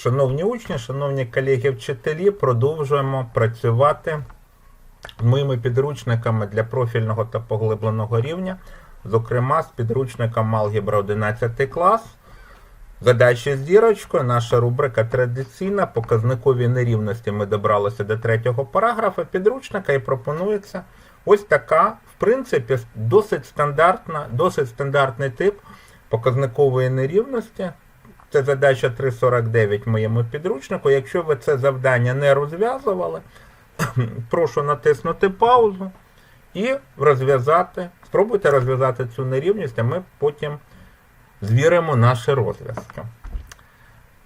Шановні учні, шановні колеги-вчителі, продовжуємо працювати моїми підручниками для профільного та поглибленого рівня, зокрема з підручником Алгебра 11 клас. Задачі з зірочкою, наша рубрика традиційна, показникові нерівності. Ми добралися до третього параграфа підручника і пропонується ось така, в принципі, досить стандартна, досить стандартний тип показникової нерівності. Це задача 349 в моєму підручнику. Якщо ви це завдання не розв'язували, прошу натиснути паузу і розв'язати. Спробуйте розв'язати цю нерівність, а ми потім звіримо наші розв'язки.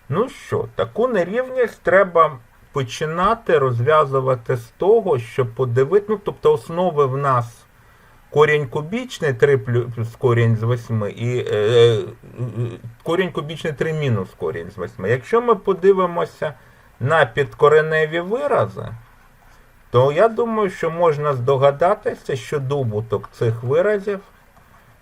Ну що, таку нерівність треба починати розв'язувати з того, що подивити, ну, тобто основи в нас корінь кубічний 3 плюс корінь з 8 і е, е, корінь кубічний 3 мінус корінь з 8. Якщо ми подивимося на підкореневі вирази, то я думаю, що можна здогадатися, що добуток цих виразів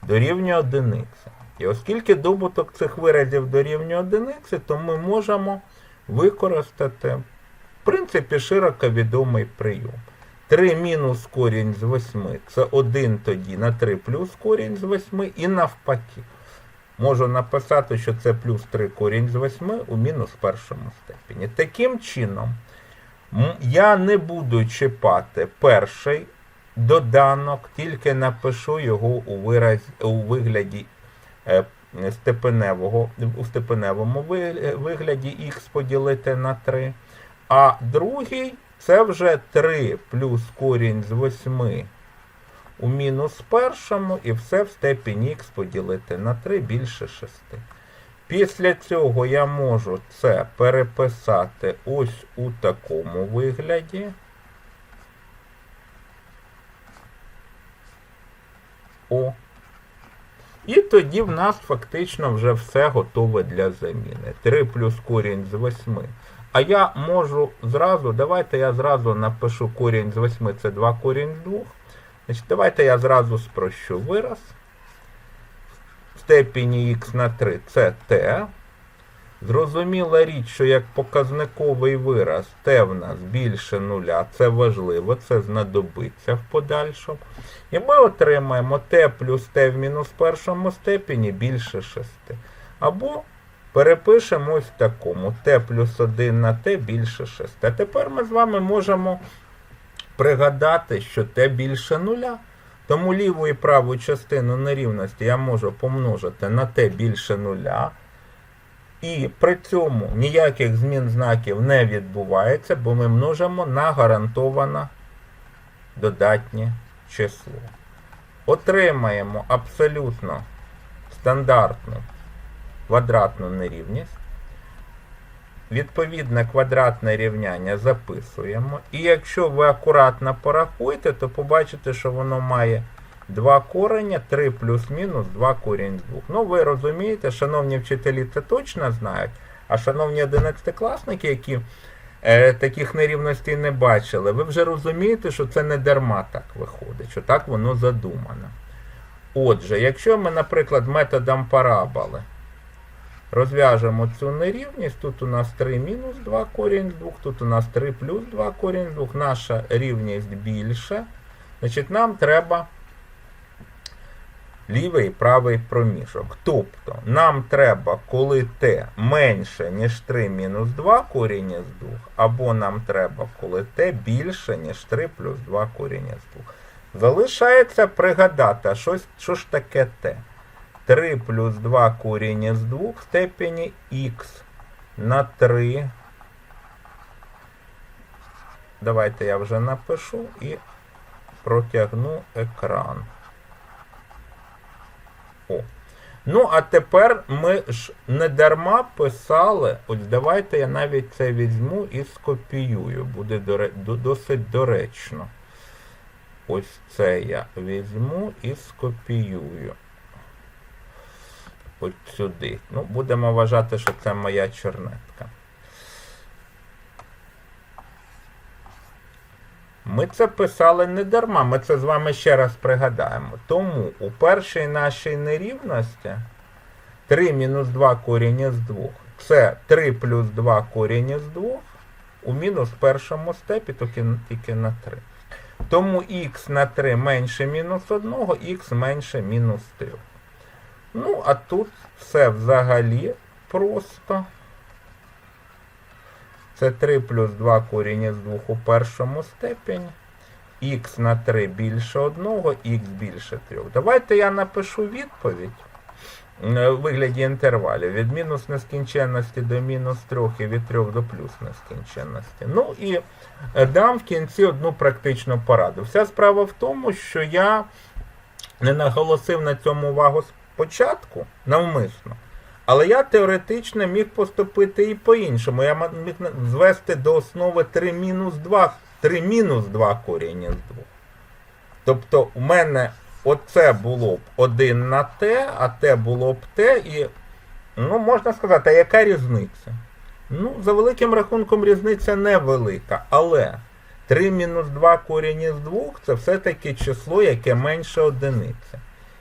дорівнює одиниці. І оскільки добуток цих виразів дорівнює одиниці, то ми можемо використати, в принципі, широко відомий прийом. 3 мінус корінь з 8 це 1 тоді на 3 плюс корінь з 8 і навпаки. Можу написати, що це плюс 3 корінь з 8 у мінус першому степені. Таким чином, я не буду чіпати перший доданок, тільки напишу його у, вираз, у вигляді е, степеневого, у степеневому вигляді х поділити на 3. А другий це вже 3 плюс корінь з 8 у мінус першому, і все в степені х поділити на 3 більше 6. Після цього я можу це переписати ось у такому вигляді. О. І тоді в нас фактично вже все готове для заміни. 3 плюс корінь з 8. А я можу зразу, давайте я зразу напишу корінь з 8, це 2 корінь з 2. Значить, давайте я зразу спрощу вираз. В степені х на 3 це t. Зрозуміла річ, що як показниковий вираз t в нас більше нуля, це важливо, це знадобиться в подальшому. І ми отримаємо t плюс t в мінус першому степені більше 6. Або перепишемо ось такому t плюс 1 на t більше 6. А тепер ми з вами можемо пригадати, що t більше нуля. Тому ліву і праву частину нерівності я можу помножити на t більше нуля. І при цьому ніяких змін знаків не відбувається, бо ми множимо на гарантоване додатнє число. Отримаємо абсолютно стандартну квадратну нерівність. Відповідне квадратне рівняння записуємо. І якщо ви акуратно порахуєте, то побачите, що воно має 2 корення, 3 плюс-мінус 2 корінь з 2. Ну, ви розумієте, шановні вчителі це точно знають, а шановні 11-класники, які е, таких нерівностей не бачили, ви вже розумієте, що це не дарма так виходить, що так воно задумано. Отже, якщо ми, наприклад, методом параболи розв'яжемо цю нерівність, тут у нас 3 мінус 2 корінь з 2, тут у нас 3 плюс 2 корінь з 2, наша рівність більше. Значить, нам треба лівий і правий проміжок. Тобто, нам треба, коли t менше, ніж 3 мінус 2 корінь з 2, або нам треба, коли t більше, ніж 3 плюс 2 корінь з 2. Залишається пригадати, що, що ж таке t? 3 плюс 2 корінь з 2 в степені х на 3. Давайте я вже напишу і протягну екран. О. Ну, а тепер ми ж не дарма писали. Ось давайте я навіть це візьму і скопіюю. Буде досить доречно. Ось це я візьму і скопіюю. Ось сюди. Ну, будемо вважати, що це моя чернетка. Ми це писали не дарма, ми це з вами ще раз пригадаємо. Тому у першій нашій нерівності 3 мінус 2 корінь з 2 це 3 плюс 2 корінь із 2 у мінус першому степі, тільки, тільки на 3. Тому х на 3 менше мінус 1, х менше мінус 3. Ну, а тут все взагалі просто. Це 3 плюс 2 корінь із 2 у першому степені. х на 3 більше 1, х більше 3. Давайте я напишу відповідь е, у вигляді інтервалів від мінус нескінченності до мінус 3 і від 3 до плюс нескінченності. Ну і е, дам в кінці одну практичну пораду. Вся справа в тому, що я не наголосив на цьому увагу спочатку навмисно. Але я теоретично міг поступити і по-іншому. Я міг звести до основи 3 мінус 2, 3 мінус 2 корінь із 2. Тобто у мене оце було б 1 на t, а t було б t, і ну, можна сказати, а яка різниця? Ну, за великим рахунком різниця невелика, але 3 мінус 2 корінь із 2 це все-таки число, яке менше одиниці.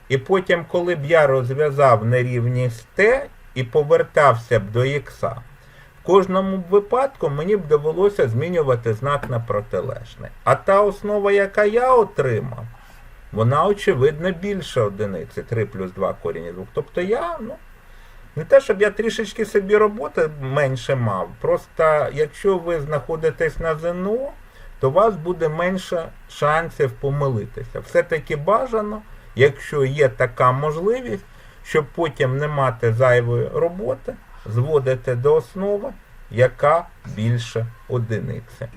І потім, коли б я розв'язав нерівність t і повертався б до х, в кожному випадку мені б довелося змінювати знак на протилежний. А та основа, яка я отримав, вона, очевидно, більше одиниці, 3 плюс 2 корінь із 2. Тобто я, ну, не те, щоб я трішечки собі роботи менше мав. Просто якщо ви знаходитесь на ЗНО, то у вас буде менше шансів помилитися. Все-таки бажано, якщо є така можливість, щоб потім не мати зайвої роботи, зводити до основи, яка більше одиниці.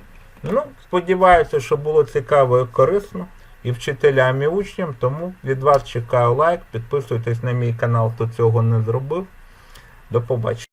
Ну, сподіваюся, що було цікаво і корисно і вчителям, і учням, тому від вас чекаю лайк, підписуйтесь на мій канал, хто цього не зробив. До побачення.